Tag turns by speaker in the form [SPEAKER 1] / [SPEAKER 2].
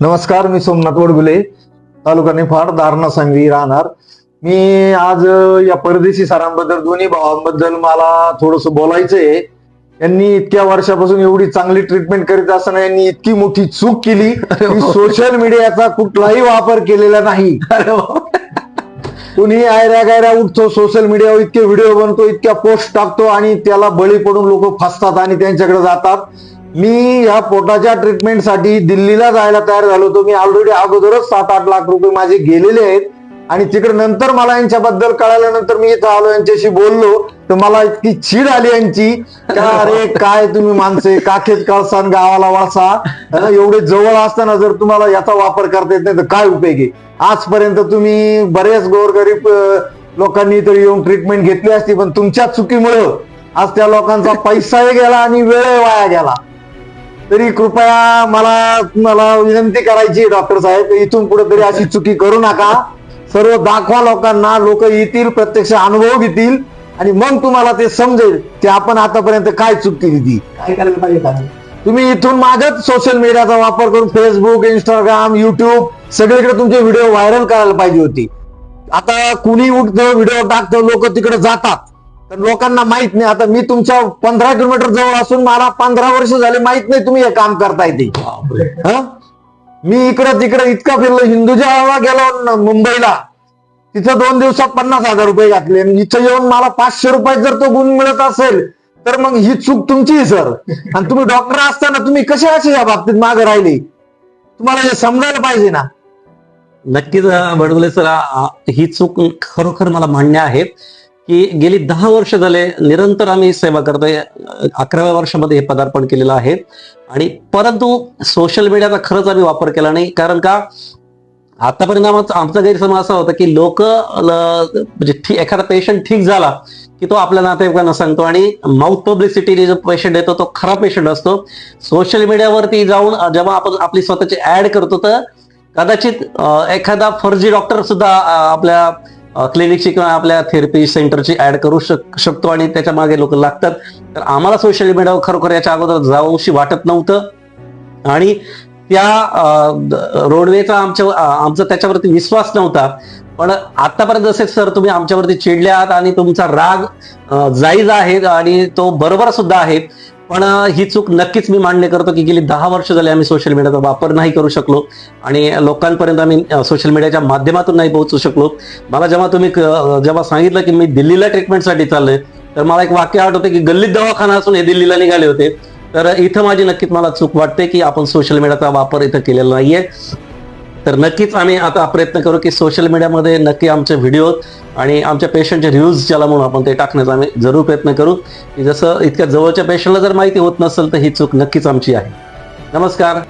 [SPEAKER 1] नमस्कार मी सोमनाथ वडगुले तालुका निफाड दारणा सांगवी राहणार. मी आज या परदेशी सरांबद्दल दोन्ही भावांबद्दल मला थोडस बोलायचंय. यांनी इतक्या वर्षापासून एवढी चांगली ट्रीटमेंट करीत असताना यांनी इतकी मोठी चूक केली की सोशल मीडियाचा कुठलाही वापर केलेला नाही. कुणी आयऱ्या गायऱ्या उठतो सोशल मीडियावर इतके व्हिडिओ बनतो इतक्या पोस्ट टाकतो आणि त्याला बळी पडून लोक फसतात आणि त्यांच्याकडे जातात. मी ह्या पोटाच्या ट्रीटमेंटसाठी दिल्लीला जायला तयार झालो होतो. मी ऑलरेडी अगोदरच सात आठ लाख रुपये माझे गेलेले आहेत. आणि तिकडे नंतर मला यांच्याबद्दल कळाल्यानंतर मी इथं आलो यांच्याशी बोललो. तर मला इतकी चीड आली यांची. का अरे काय तुम्ही माणसे? काखेत कळसान गावाला वासा? एवढे जवळ असताना जर तुम्हाला याचा वापर करता येत नाही तर काय उपयोग आहे? आजपर्यंत तुम्ही बरेच गोरगरीब लोकांनी तर येऊन ट्रीटमेंट घेतली असती पण तुमच्या चुकीमुळं आज त्या लोकांचा पैसाही गेला आणि वेळही वाया गेला. तरी कृपया मला तुम्हाला विनंती करायची डॉक्टर साहेब. इथून पुढे तरी अशी चुकी करू नका. सर्व दाखवा लोकांना लोक येतील प्रत्यक्ष अनुभव घेतील आणि मग तुम्हाला ते समजेल की आपण आतापर्यंत काय चूक केली. ती
[SPEAKER 2] काय करायला पाहिजे का
[SPEAKER 1] तुम्ही इथून मागच सोशल मीडियाचा वापर करून फेसबुक इंस्टाग्राम युट्यूब सगळीकडे तुमचे व्हिडिओ व्हायरल करायला पाहिजे होती. आता कुणी उठतं व्हिडिओ टाकतं लोक तिकडे जातात. तर लोकांना माहीत नाही. आता मी तुमच्या पंधरा किलोमीटर जवळ असून मला पंधरा वर्ष झाले माहीत नाही तुम्ही हे काम करताय ते. हं? मी इकडं तिकडं इतका फिरलो. हिंदुजा गेलो मुंबईला तिथं दोन दिवसात पन्नास हजार रुपये घातले. इथं येऊन मला पाचशे रुपयात जर तो गुण मिळत असेल तर मग ही चूक तुमची सर. आणि तुम्ही डॉक्टर असताना तुम्ही कसे असे या बाबतीत मागे राहिले? तुम्हाला हे समजायला पाहिजे ना.
[SPEAKER 3] नक्कीच बडगुले सर ही चूक खरोखर मला मान्य आहे. की गेली दहा वर्ष झाले निरंतर आम्ही सेवा करतोय. अकराव्या वर्षामध्ये हे पदार्पण केलेलं आहे. आणि परंतु सोशल मीडियाचा खरंच आम्ही वापर केला नाही. कारण का? आतापर्यंत आमचा गैरसमज असा होता की लोक म्हणजे एखादा पेशंट ठीक झाला की तो आपल्या नातेवाईकांना सांगतो आणि माउथ पब्लिसिटी जो पेशंट येतो तो खरा पेशंट असतो. सोशल मीडियावरती जाऊन जेव्हा आपण आपली स्वतःची ऍड करतो तर कदाचित एखादा फर्जी डॉक्टर सुद्धा आपल्या क्लिनिकची किंवा आपल्या थेरपी सेंटरची ऍड करू शक शकतो आणि त्याच्यामागे लोक लागतात. तर आम्हाला सोशल मीडियावर खरोखर याच्या अगोदर जाऊशी वाटत नव्हतं. आणि त्या रोडवेचा आमच्या आमचा त्याच्यावरती विश्वास नव्हता. पण आतापर्यंत जसे सर तुम्ही आमच्यावरती चिडले आहात आणि तुमचा राग जाईज आहे आणि तो बरोबर सुद्धा आहे. पण ही चूक नक्कीच मी मान्य करतो की गेली दहा वर्ष झाली आम्ही सोशल मीडियाचा वापर नाही करू शकलो आणि लोकांपर्यंत आम्ही सोशल मीडियाच्या माध्यमातून नाही पोहोचू शकलो. मला जेव्हा तुम्ही जेव्हा सांगितलं की मी दिल्लीला ट्रीटमेंटसाठी चाललोय तर मला एक वाक्य आठवते की गल्लीत दवाखाना असून हे दिल्लीला निघाले होते. तर इथं माझी नक्कीच मला चूक वाटते की आपण सोशल मीडियाचा वापर इथं केलेला नाहीये. तर नक्कीच आम्ही आता प्रयत्न करू की सोशल मीडियामध्ये नक्की आमचे व्हिडिओ आणि आमच्या पेशंटचे रिव्ह्यूज ज्याला म्हणून आपण ते टाकण्याचा आम्ही जरूर प्रयत्न करू. की जसं इतक्या जवळच्या पेशंटला जर माहिती होत नसेल तर ही चूक नक्कीच आमची आहे. नमस्कार.